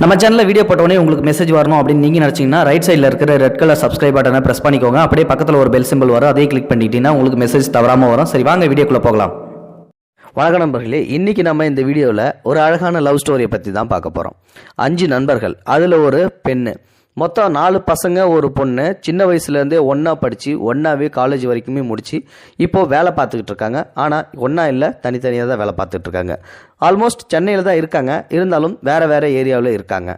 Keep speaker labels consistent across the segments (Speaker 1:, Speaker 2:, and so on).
Speaker 1: நம்ம சேனலில் வீடியோ போட்டோடனே உங்களுக்கு மெசேஜ் வரணும் அப்படின்னு நீங்கள் நினச்சிங்கன்னா ரைட் சைடில் இருக்கிற ரெட் கலர் சப்ஸ்கிரைப் பட்டனை ப்ரெஸ் பண்ணிக்கோங்க. அப்படியே பக்கத்தில் ஒரு பெல் சிம்பிள் வரும். அதே கிளிக் பண்ணிட்டீங்கன்னா உங்களுக்கு மெசேஜ் தவறாமல் வரும். சரி வாங்க வீடியோக்குள்ளே போகலாம். வணக்கம் நண்பர்களே. இன்றைக்கி நம்ம இந்த வீடியோவில் ஒரு அழகான லவ் ஸ்டோரியை பற்றி தான் பார்க்க போகிறோம் அஞ்சு நண்பர்கள். அதில் ஒரு பெண்ணு. மொத்தம் நாலு பசங்க ஒரு பொண்ணு. சின்ன வயசுலேருந்தே ஒன்றா படித்து ஒன்றாவே காலேஜ் வரைக்குமே முடித்து இப்போது வேலை பார்த்துக்கிட்டு இருக்காங்க. ஆனால் ஒன்றா இல்லை தனித்தனியாக தான் வேலை பார்த்துட்டு இருக்காங்க. ஆல்மோஸ்ட் சென்னையில் தான் இருக்காங்க. இருந்தாலும் வேறு வேறு ஏரியாவில் இருக்காங்க.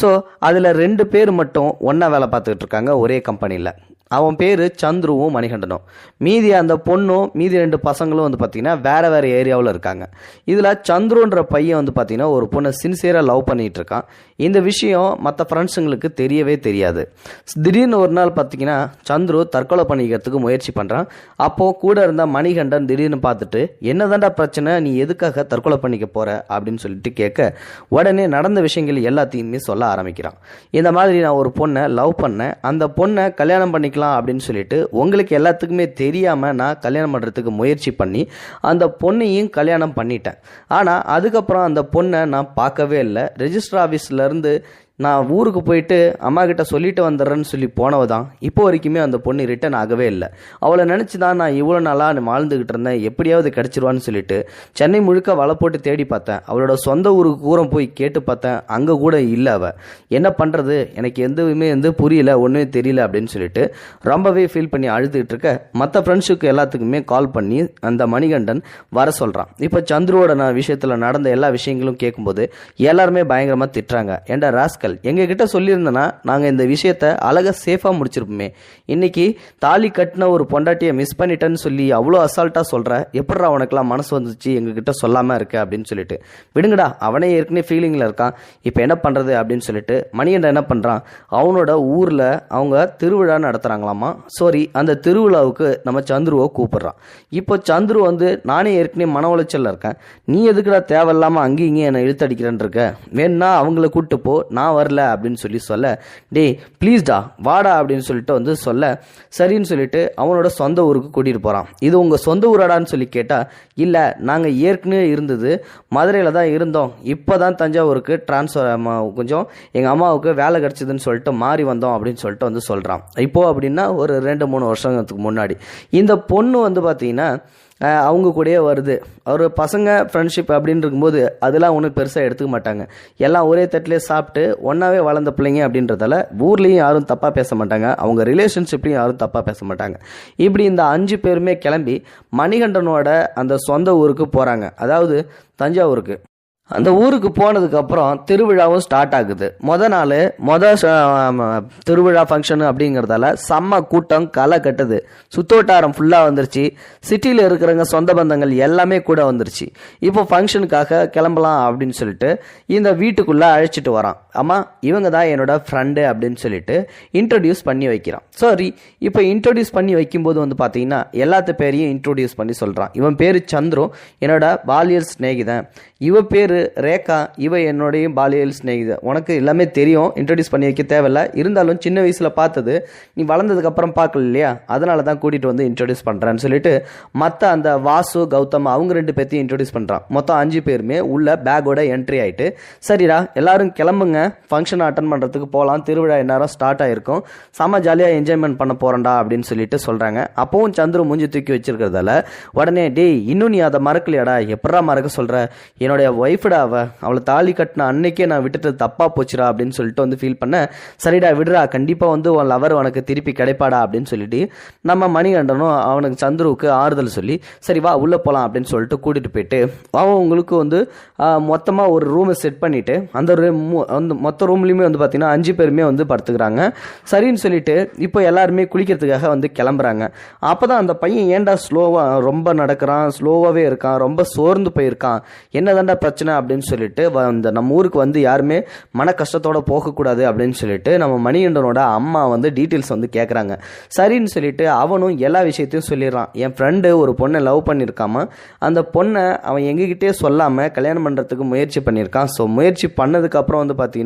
Speaker 1: ஸோ அதில் ரெண்டு பேர் மட்டும் ஒன்றா வேலை பார்த்துக்கிட்டு இருக்காங்க ஒரே கம்பெனியில் அவன் பேர் சந்துருவும் மணிகண்டனும். மீதி அந்த பொண்ணும் மீதி ரெண்டு பசங்களும் வந்து பார்த்திங்கன்னா வேறு வேறு ஏரியாவில் இருக்காங்க. இதில் சந்துருன்ற பையன் வந்து பார்த்திங்கன்னா ஒரு பொண்ணை சின்சியராக லவ் பண்ணிகிட்டு இருக்கான். இந்த விஷயம் மற்ற ஃப்ரெண்ட்ஸுங்களுக்கு தெரியவே தெரியாது. திடீர்னு ஒரு நாள் பார்த்திங்கன்னா சந்துரு தற்கொலை பண்ணிக்கிறதுக்கு முயற்சி பண்ணுறான் அப்போது கூட இருந்த மணிகண்டன் திடீர்னு பார்த்துட்டு என்னதான்டா பிரச்சனை? நீ எதுக்காக தற்கொலை பண்ணிக்க போகிற அப்படின்னு சொல்லிட்டு கேட்க உடனே நடந்த விஷயங்கள் எல்லாத்தையுமே சொல்ல ஆரம்பிக்கிறான். இந்த மாதிரி நான் ஒரு பொண்ணை லவ் பண்ணேன். அந்த பொண்ணை கல்யாணம் பண்ணிக்கலாம் அப்படின்னு சொல்லிட்டு உங்களுக்கு எல்லாத்துக்குமே தெரியாமல் நான் கல்யாணம் பண்ணுறதுக்கு முயற்சி பண்ணி அந்த பொண்ணையும் கல்யாணம் பண்ணிட்டேன். ஆனால் அதுக்கப்புறம் அந்த பொண்ணை நான் பார்க்கவே இல்லை. ரெஜிஸ்டர் ஆஃபீஸ்லேருந்து நான் ஊருக்கு போயிட்டு அம்மா கிட்ட சொல்லிட்டு வந்துடுறேன்னு சொல்லி போனவ தான் இப்போ வரைக்குமே அந்த பொண்ணு ரிட்டர்ன் ஆகவே இல்லை. அவளை நினச்சி தான் நான் இவ்வளோ நாளாக வாழ்ந்துக்கிட்டு இருந்தேன் எப்படியாவது கிடச்சிருவான்னு சொல்லிட்டு சென்னை முழுக்க வலை போட்டு தேடி பார்த்தேன். அவளோட சொந்த ஊருக்கு கூரம் போய் கேட்டு பார்த்தேன் அங்கே கூட இல்லை அவள் என்ன பண்ணுறது எனக்கு எதுவுமே வந்து புரியல ஒன்றுமே தெரியல அப்படின்னு சொல்லிட்டு ரொம்பவே ஃபீல் பண்ணி அழுதுகிட்டு இருக்க மற்ற ஃப்ரெண்ட்ஸுக்கு எல்லாத்துக்குமே கால் பண்ணி அந்த மணிகண்டன் வர சொல்கிறான் இப்போ சந்துருவோட நான் விஷயத்தில் நடந்த எல்லா விஷயங்களும் கேட்கும்போது எல்லாருமே பயங்கரமாக திட்டுறாங்க. ஏண்டா ராஸ்கல் எங்ககிட்ட சொல்லியிருந்தேன்னா நாங்கள் இந்த விஷயத்த அழகாக சேஃபாக முடிச்சிருப்போமே. இன்னைக்கு தாலி கட்டின ஒரு பொண்டாட்டியை மிஸ் பண்ணிட்டேன்னு சொல்லி அவ்வளோ அசால்ட்டாக சொல்கிற எப்படிடா அவனுக்கெல்லாம் மனசு வந்துச்சு எங்ககிட்ட சொல்லாமல் இருக்க அப்படின்னு சொல்லிட்டு. விடுங்கடா அவனே ஏற்கனவே ஃபீலிங்கில் இருக்கான். இப்போ என்ன பண்ணுறது அப்படின்னு சொல்லிட்டு மணிகண்டன் என்ன பண்ணுறான் அவனோட ஊரில் அவங்க திருவிழா நடத்துகிறாங்களாமா சாரி அந்த திருவிழாவுக்கு நம்ம சந்துருவை கூப்பிட்றான். இப்போ சந்துரு வந்து நானே ஏற்கனவே மன உளைச்சலில் இருக்கேன். நீ எதுக்குடா தேவையில்லாமல் அங்கேயும் இங்கேயும் என்னை இழுத்தடிக்கிறேன்னு இருக்க? வேணா அவங்கள கூப்பிட்டு போ நான் வரல அப்படின்னு சொல்லி சொல்ல டேய் ப்ளீஸ்டா வாடா அப்படின்னு சொல்லிட்டு வந்து சொல்ல சரின்னு சொல்லிட்டு அவனோட சொந்த ஊருக்கு கூட்டிகிட்டு போகிறான் இது உங்கள் சொந்த ஊராடான்னு சொல்லி கேட்டால் இல்லை நாங்கள் ஏற்கனவே இருந்தது மதுரையில் தான் இருந்தோம். இப்போ தான் தஞ்சாவூருக்கு டிரான்ஸ்ஃபர் கொஞ்சம் எங்கள் அம்மாவுக்கு வேலை கிடச்சிதுன்னு சொல்லிட்டு மாறி வந்தோம் அப்படின்னு சொல்லிட்டு வந்து சொல்கிறான் இப்போது அப்படின்னா ஒரு ரெண்டு மூணு வருஷத்துக்கு முன்னாடி. இந்த பொண்ணு வந்து பார்த்தீங்கன்னா அவங்க கூடயே வருது. ஒரு பசங்க ஃப்ரெண்ட்ஷிப் அப்படின்னு இருக்கும்போது அதெல்லாம் ஒன்றும் பெருசாக எடுத்துக்க மாட்டாங்க. எல்லாம் ஒரே தட்டிலே சாப்பிட்டு ஒன்றாவே வளர்ந்த பிள்ளைங்க அப்படின்றதால ஊர்லேயும் யாரும் தப்பாக பேச மாட்டாங்க. அவங்க ரிலேஷன்ஷிப்லையும் யாரும் தப்பாக பேச மாட்டாங்க. இப்படி இந்த அஞ்சு பேருமே கிளம்பி மணிகண்டனோட அந்த சொந்த ஊருக்கு போகிறாங்க அதாவது தஞ்சாவூருக்கு. அந்த ஊருக்கு போனதுக்கப்புறம் திருவிழாவும் ஸ்டார்ட் ஆகுது. மொதல் நாள் மொதல் திருவிழா ஃபங்க்ஷனு அப்படிங்கிறதால செம்ம கூட்டம் களை கட்டுது. சுத்தோட்டாரம் ஃபுல்லாக வந்துருச்சு. சிட்டியில் இருக்கிறவங்க சொந்த பந்தங்கள் எல்லாமே கூட வந்துருச்சு. இப்போ ஃபங்க்ஷனுக்காக கிளம்பலாம் அப்படின்னு சொல்லிட்டு இந்த வீட்டுக்குள்ளே அழைச்சிட்டு வரான். அம்மா இவங்க தான் என்னோட ஃப்ரெண்டு அப்படின்னு சொல்லிட்டு இன்ட்ரடியூஸ் பண்ணி வைக்கிறான். சாரி இப்போ இன்ட்ரடியூஸ் பண்ணி வைக்கும்போது வந்து பார்த்தீங்கன்னா எல்லாத்து பேரையும் இன்ட்ரடியூஸ் பண்ணி சொல்கிறான் இவன் பேர் சந்துரு என்னோட பாலியல் சிநேகிதன். இவ பேர் ரேகா இவ என்னுடைய பாலியல் ஸ்நேகிதன் உனக்கு எல்லாமே தெரியும் இன்ட்ரடியூஸ் பண்ணி வைக்க தேவையில்ல. இருந்தாலும் சின்ன வயசில் பார்த்தது நீ வளர்ந்ததுக்கப்புறம் பார்க்கல இல்லையா? அதனால தான் கூட்டிகிட்டு வந்து இன்ட்ரடியூஸ் பண்ணுறேன்னு சொல்லிட்டு மற்ற அந்த வாசு கௌதம் அவங்க ரெண்டு பேர்த்தையும் இன்ட்ரடியூஸ் பண்ணுறான் மொத்தம் அஞ்சு பேருமே உள்ள பேக்கோட என்ட்ரி ஆகிட்டு சரிடா எல்லாரும் கிளம்புங்க ஃபங்க்ஷன் அட்டன் பண்ணுறதுக்கு போகலாம் திருவிழா நேரம் ஸ்டார்ட் ஆகிருக்கும் செம ஜாலியாக என்ஜாய்மெண்ட் பண்ண போகிறேன்டா அப்படின்னு சொல்லிட்டு சொல்கிறாங்க அப்பவும் சந்துரு மூஞ்சி தூக்கி வச்சிருக்கிறதால உடனே டேய் இன்னும் நீ அதை மறக்கலையாடா? எப்படா மறக்க சொல்கிற என்னுடைய ஒய்ஃபுடா அவ. அவளை தாலி கட்டின அன்னைக்கே நான் விட்டுட்டு தப்பாக போச்சுடா அப்படின்னு சொல்லிட்டு வந்து ஃபீல் பண்ண சரிடா விடுறா. கண்டிப்பாக வந்து உன் லவர் உனக்கு திருப்பி கிடைப்பாடா அப்படின்னு சொல்லிட்டு நம்ம மணிகண்டனும் அவனுக்கு சந்துருவுக்கு ஆறுதல் சொல்லி சரி வா உள்ளே போகலாம் அப்படின்னு சொல்லிட்டு கூட்டிகிட்டு போயிட்டு அவன் உங்களுக்கு வந்து மொத்தமாக ஒரு ரூமை செட் பண்ணிவிட்டு அந்த ரூம் அந்த மொத்த ரூம்லேயுமே வந்து பார்த்தீங்கன்னா அஞ்சு பேருமே வந்து படுத்துக்கிறாங்க. சரின்னு சொல்லிட்டு இப்போ எல்லாருமே குளிக்கிறதுக்காக வந்து கிளம்புறாங்க. அப்போ தான் அந்த பையன் ஏன்டா ஸ்லோவாக ரொம்ப நடக்கிறான் ஸ்லோவாகவே இருக்கான் ரொம்ப சோர்ந்து போயிருக்கான் என்னதான்டா பிரச்சனை அப்படின்னு சொல்லிட்டு வ- அந்த நம்ம ஊருக்கு வந்து யாருமே மன கஷ்டத்தோட போகக்கூடாது அப்படின்னு சொல்லிட்டு நம்ம மணிகண்டனோட அம்மா வந்து டீட்டெயில்ஸ் வந்து கேட்குறாங்க சரின்னு சொல்லிட்டு அவனும் எல்லா விஷயத்தையும் சொல்லிடுறான். என் ஃப்ரெண்டு ஒரு பொண்ணை லவ் பண்ணியிருக்காமல் அந்த பொண்ணை அவன் எங்ககிட்டே சொல்லாமல் கல்யாணம் பண்ணுறதுக்கு முயற்சி பண்ணியிருக்கான் ஸோ முயற்சி பண்ணதுக்கப்புறம் வந்து பார்த்தீங்கன்னா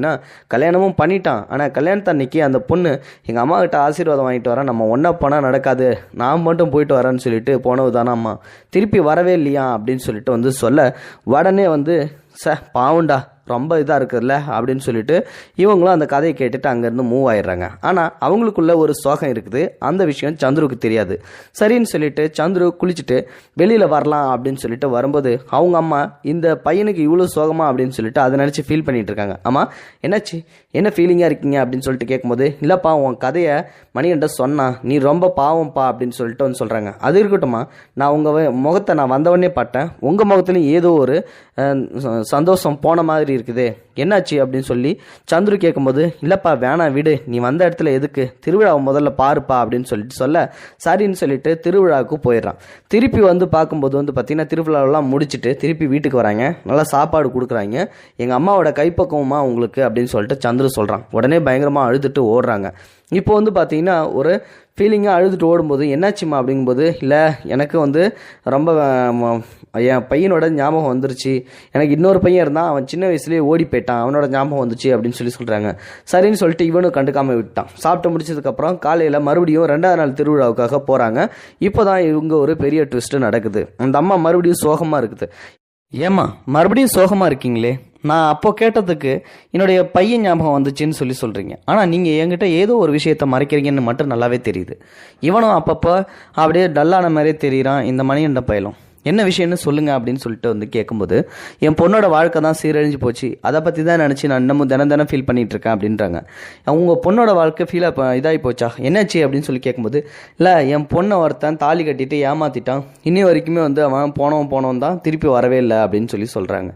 Speaker 1: கல்யாணமும் பண்ணிட்டான். ஆனால் கல்யாணத்து அன்னைக்கு அந்த பொண்ணு எங்கள் அம்மா கிட்ட ஆசீர்வாதம் வாங்கிட்டு வரேன். நம்ம ஒன்றா போனால் நடக்காது. நான் மட்டும் போயிட்டு வரேன்னு சொல்லிட்டு போனது தானே அம்மா. திருப்பி வரவே இல்லையா? அப்படின்னு சொல்லிட்டு வந்து சொல்ல உடனே வந்து ச பாவுண்டா ரொம்ப இதாக இருக்குதுல்ல அப்படின்னு சொல்லிட்டு இவங்களும் அந்த கதையை கேட்டுட்டு அங்கேருந்து மூவ் ஆயிடுறாங்க. ஆனால் அவங்களுக்குள்ள ஒரு சோகம் இருக்குது. அந்த விஷயம் சந்துருக்கு தெரியாது. சரின்னு சொல்லிட்டு சந்துரு குளிச்சுட்டு வெளியில் வரலாம் அப்படின்னு சொல்லிட்டு வரும்போது அவங்க அம்மா இந்த பையனுக்கு இவ்வளோ சோகமா? அப்படின்னு சொல்லிட்டு அதை நினச்சி ஃபீல் பண்ணிட்டு இருக்காங்க. ஆமாம் என்னாச்சு? என்ன ஃபீலிங்காக இருக்கீங்க? அப்படின்னு சொல்லிட்டு கேட்கும்போது இல்லைப்பா உன் கதையை மணிகண்ட சொன்னான் நீ ரொம்ப பாவம்ப்பா அப்படின்னு சொல்லிட்டு வந்து சொல்கிறாங்க அது இருக்கட்டும்மா. நான் உங்கள் முகத்தை நான் வந்தவொடனே பார்த்தேன். உங்கள் முகத்துலையும் ஏதோ ஒரு ச- சந்தோஷம் போன மாதிரி இருக்குது. என்னாச்சு அப்படின்னு சொல்லி சந்துரு கேட்கும்போது இல்லைப்பா வேணாம் விடு. நீ வந்த இடத்துல எதுக்கு? திருவிழாவை முதல்ல பாருப்பா அப்படின்னு சொல்லிட்டு சொல்ல சரின்னு சொல்லிட்டு திருவிழாவுக்கு போயிடுறான். திருப்பி வந்து பார்க்கும்போது வந்து பார்த்தீங்கன்னா திருவிழாவெல்லாம் முடிச்சுட்டு திருப்பி வீட்டுக்கு வராங்க. நல்லா சாப்பாடு கொடுக்குறாங்க. எங்கள் அம்மாவோட கைப்பக்குவமாக உங்களுக்கு? அப்படின்னு சொல்லிட்டு சந்துரு சொல்கிறான் உடனே பயங்கரமாக அழுதுட்டு ஓடுறாங்க. இப்போ வந்து பார்த்தீங்கன்னா ஒரு ஃபீலிங்காக அழுதுட்டு ஓடும்போது என்னாச்சுமா அப்படிங்கும்போது இல்லை எனக்கு வந்து ரொம்ப என் பையனோட ஞாபகம் வந்துருச்சு. எனக்கு இன்னொரு பையன் இருந்தான். அவன் சின்ன வயசுலேயே ஓடி போயிட்டான். அவனோட ஞாபகம் வந்துச்சு அப்படின்னு சொல்லி சொல்கிறாங்க சரின்னு சொல்லிட்டு இவனும் கண்டுக்காமல் விட்டான். சாப்பிட்டு முடிச்சதுக்கப்புறம் காலையில் மறுபடியும் ரெண்டாவது நாள் திருவிழாவுக்காக போகிறாங்க இப்போ தான் இவங்க ஒரு பெரிய ட்விஸ்ட்டு நடக்குது. அந்த அம்மா மறுபடியும் சோகமாக இருக்குது. ஏம்மா மறுபடியும் சோகமாக இருக்கீங்களே? நான் அப்போ கேட்டதுக்கு என்னுடைய பையன் ஞாபகம் வந்துச்சுன்னு சொல்லி சொல்கிறீங்க ஆனால் நீங்கள் என்கிட்ட ஏதோ ஒரு விஷயத்த மறைக்கிறீங்கன்னு மட்டும் நல்லாவே தெரியுது. இவனும் அப்பப்போ அப்படியே டல்லான மாதிரியே தெரியுறான் இந்த மணிகண்ட பயிலும். என்ன விஷயம்னு சொல்லுங்க அப்படின்னு சொல்லிட்டு வந்து கேட்கும்போது என் பொண்ணோட வாழ்க்கை தான் சீரழிஞ்சு போச்சு. அதை பற்றி தான் நினச்சி நான் இன்னமும் தினம் தினம் ஃபீல் பண்ணிட்டு இருக்கேன் அப்படின்றாங்க. உங்கள் பொண்ணோட வாழ்க்கை ஃபீல் இதாகி போச்சா? என்னாச்சு அப்படின்னு சொல்லி கேட்கும்போது இல்லை என் பொண்ணை ஒருத்தன் தாலி கட்டிட்டு ஏமாத்திட்டான். இன்னி வரைக்குமே வந்து அவன் போனவன் போனவன் தான் திருப்பி வரவே இல்லை அப்படின்னு சொல்லி சொல்கிறாங்க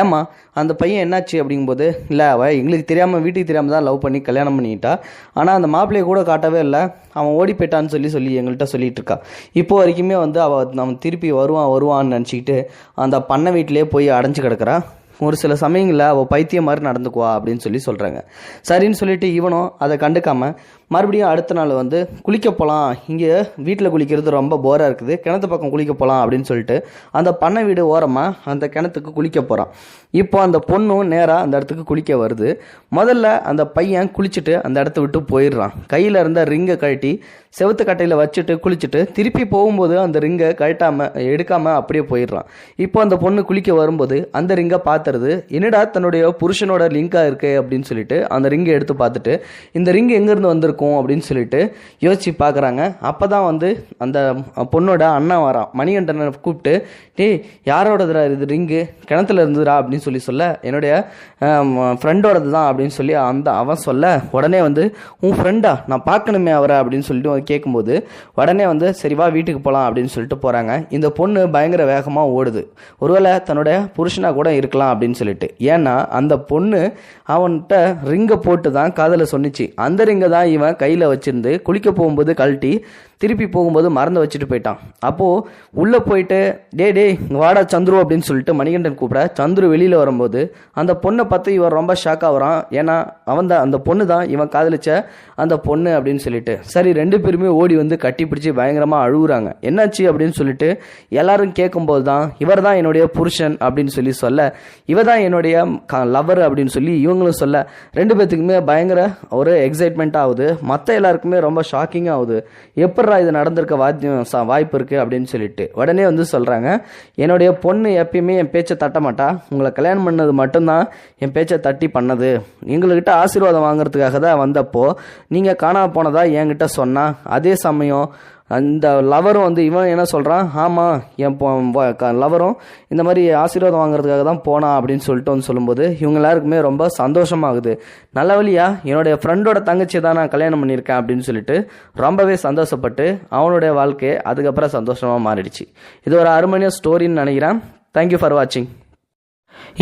Speaker 1: ஏமா அந்த பையன் என்னாச்சு அப்படிங்கும்போது இல்லை அவள் எங்களுக்கு தெரியாமல் வீட்டுக்கு தெரியாமல் தான் லவ் பண்ணி கல்யாணம் பண்ணிட்டா. ஆனால் அந்த மாப்பிள்ளையை கூட காட்டவே இல்லை. அவன் ஓடி போயிட்டான்னு சொல்லி சொல்லி எங்கள்கிட்ட சொல்லிட்டு இருக்கா. இப்போ வரைக்குமே வந்து அவள் நம்ம திருப்பி வருவான் வருவான்னு நினச்சிக்கிட்டு அந்த பண்ணை வீட்டிலே போய் அடைஞ்சு கிடக்குறா. ஒரு சில சமயங்களில் அவள் பைத்தியம் மாதிரி நடந்துக்குவா அப்படின்னு சொல்லி சொல்கிறாங்க சரின்னு சொல்லிட்டு இவனும் அதை கண்டுக்காம மறுபடியும் அடுத்த நாள் வந்து குளிக்க போகலாம் இங்கே வீட்டில் குளிக்கிறது ரொம்ப போராக இருக்குது. கிணத்து பக்கம் குளிக்க போகலாம் அப்படின்னு சொல்லிட்டு அந்த பண்ணை வீடு ஓரமாக அந்த கிணத்துக்கு குளிக்க போகிறான் இப்போ அந்த பொண்ணும் நேராக அந்த இடத்துக்கு குளிக்க வருது. முதல்ல அந்த பையன் குளிச்சுட்டு அந்த இடத்த விட்டு போயிடுறான். கையில் இருந்த ரிங்கை கழட்டி செவுத்து கட்டையில் வச்சுட்டு குளிச்சுட்டு திருப்பி போகும்போது அந்த ரிங்கை கழட்டாமல் எடுக்காமல் அப்படியே போயிடுறான். இப்போ அந்த பொண்ணு குளிக்க வரும்போது அந்த ரிங்கை பார்த்து பார்த்துறது என்னடா தன்னுடைய புருஷனோட லிங்காக இருக்கு அப்படின்னு சொல்லிட்டு அந்த ரிங்கை எடுத்து பார்த்துட்டு இந்த ரிங் எங்கேருந்து வந்திருக்கும் அப்படின்னு சொல்லிட்டு யோசிச்சு பார்க்குறாங்க. அப்போ தான் வந்து அந்த பொண்ணோட அண்ணா வரான். மணிகண்டனை கூப்பிட்டு டேய் யாரோடதுரா இது ரிங்கு? கிணத்துல இருந்துடா அப்படின்னு சொல்லி சொல்ல என்னுடைய ஃப்ரெண்டோடது தான் அப்படின்னு சொல்லி அந்த அவன் சொல்ல உடனே வந்து உன் ஃப்ரெண்டா? நான் பார்க்கணுமே அவரை அப்படின்னு சொல்லிட்டு கேட்கும்போது உடனே வந்து சரிவா வீட்டுக்கு போகலாம் அப்படின்னு சொல்லிட்டு போகிறாங்க இந்த பொண்ணு பயங்கர வேகமாக ஓடுது. ஒருவேளை தன்னுடைய புருஷனா கூட இருக்கலாம் அப்படின்னு சொல்லிட்டு. ஏன்னா அந்த பொண்ணு அவன்கிட்ட ரிங்கை போட்டு தான் காதில் சொன்னிச்சு. அந்த ரிங்கை தான் இவன் கையில் வச்சிருந்து குளிக்க போகும்போது கழட்டி திருப்பி போகும்போது மறந்து வச்சுட்டு போயிட்டான். அப்போது உள்ளே போயிட்டு டே டே வாடா சந்துரு அப்படின்னு சொல்லிட்டு மணிகண்டன் கூப்பிட சந்துரு வெளியில் வரும்போது அந்த பொண்ணை பார்த்து இவன் ரொம்ப ஷாக் ஆகுறான் ஏன்னா அவன் தான் அந்த பொண்ணு தான் இவன் காதலிச்ச அந்த பொண்ணு அப்படின்னு சொல்லிட்டு. சரி ரெண்டு பேருமே ஓடி வந்து கட்டி பிடிச்சி பயங்கரமாக அழுகுறாங்க. என்னாச்சு? அப்படின்னு சொல்லிட்டு எல்லாரும் கேட்கும்போது தான் இவர் தான் என்னுடைய புருஷன் அப்படின்னு சொல்லி சொல்ல இவ தான் என்னுடைய லவர் அப்படின்னு சொல்லி இவங்களும் சொல்ல. ரெண்டு பேர்த்துக்குமே பயங்கர ஒரு எக்ஸைட்மெண்ட் ஆகுது. மற்ற எல்லாருக்குமே ரொம்ப ஷாக்கிங் ஆகுது. எப்பட்றா இது நடந்திருக்க வாத்தியம் வாய்ப்பு இருக்குது அப்படின்னு சொல்லிட்டு. உடனே வந்து சொல்கிறாங்க என்னுடைய பொண்ணு எப்பயுமே என் பேச்சை தட்ட மாட்டா. உங்களை கல்யாணம் பண்ணது மட்டும்தான் என் பேச்சை தட்டி பண்ணது. எங்கள்கிட்ட ஆசீர்வாதம் வாங்குறதுக்காக தான் வந்தப்போ நீங்கள் காணாமல் போனதா என்கிட்ட சொன்னால் அதே சமயம் அந்த லவரும் வந்து இவன் என்ன சொல்கிறான் ஆமாம் என் லவரும் இந்த மாதிரி ஆசீர்வாதம் வாங்குறதுக்காக தான் போனான் அப்படின்னு சொல்லிட்டு வந்து சொல்லும்போது இவங்க எல்லாருக்குமே ரொம்ப சந்தோஷமாகுது. நல்ல வழியா என்னுடைய ஃப்ரெண்டோட தங்கச்சி தான் நான் கல்யாணம் பண்ணியிருக்கேன் அப்படின்னு சொல்லிட்டு ரொம்பவே சந்தோஷப்பட்டு அவனுடைய வாழ்க்கை அதுக்கப்புறம் சந்தோஷமாக மாறிடுச்சு. இது ஒரு அருமையான ஸ்டோரின்னு நினைக்கிறேன். தேங்க்யூ ஃபார் வாட்சிங்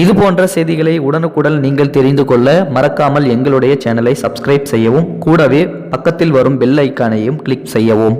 Speaker 2: இது போன்ற செய்திகளை உடனுக்குடன் நீங்கள் தெரிந்து கொள்ள மறக்காமல் எங்களுடைய சேனலை சப்ஸ்கிரைப் செய்யவும் கூடவே பக்கத்தில் வரும் பெல் ஐக்கானையும் கிளிக் செய்யவும்.